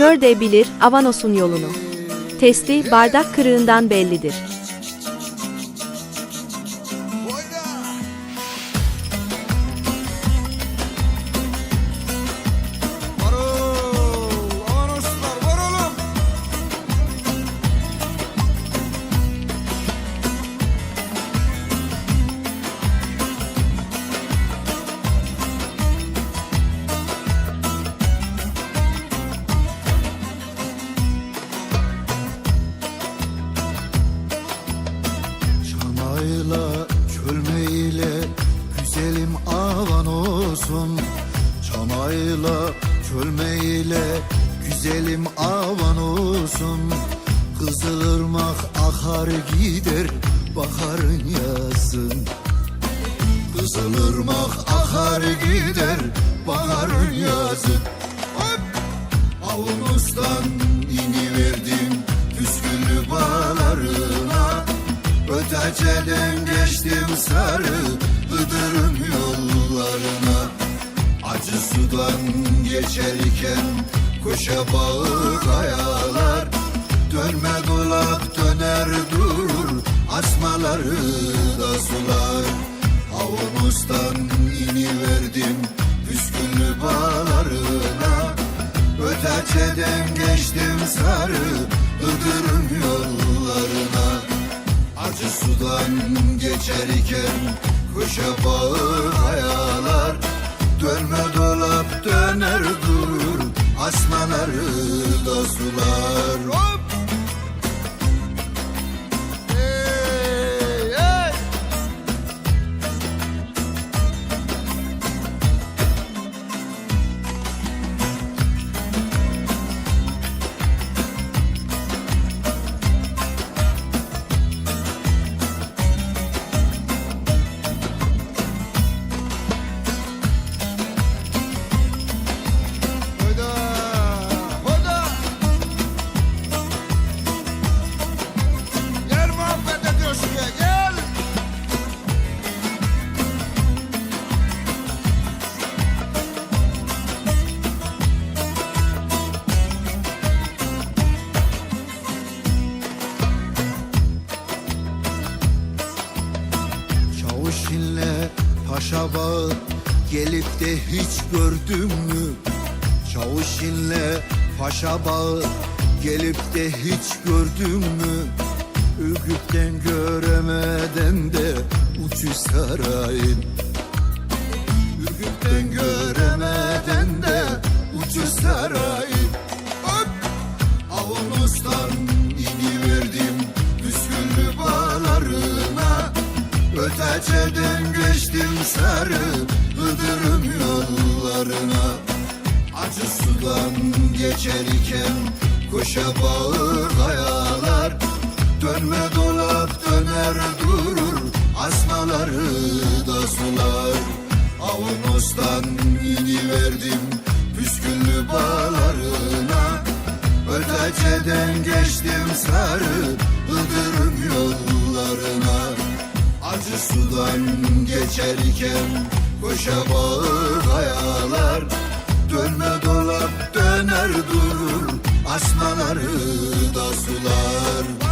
Kör de bilir Avanos'un yolunu. Testi bardak kırığından bellidir. Çanayla çölmeyle güzelim avan olsun. Çanayla çölmeyle güzelim avan olsun. Kızılırmak akar gider baharın yazın. Kızılırmak akar gider baharın yazın. Hop! Avunustan Öteceden geçtim sarı Iğdır'ın yollarına. Acı sudan geçerken Kuşa bağı kayalar. Dönme dolap döner durur Asmaları da sular. Avunustan iniverdim Püsküllü Acı sudan geçerken Kuşa bağı hayalar Dönme dolap döner durur Asmaları da sular Hop! Paşa bağı gelip de hiç gördün mü? Çavuşinle paşa bağı gelip de hiç gördün mü? Ürgüpten göremeden de uçuş sarayın Ürgüpten göremeden Öteceden geçtim sarı Iğdır'ın yollarına. Acı sudan geçerken Kuşa bağı kayalar Dönme dolap döner durur Asmaları da sular. Avunustan iniverdim Püsküllü bağlarına. Öteceden geçtim sarı sudan geçerken Koşa bağı kayalar Dönme dolap döner durur Asmaları da sular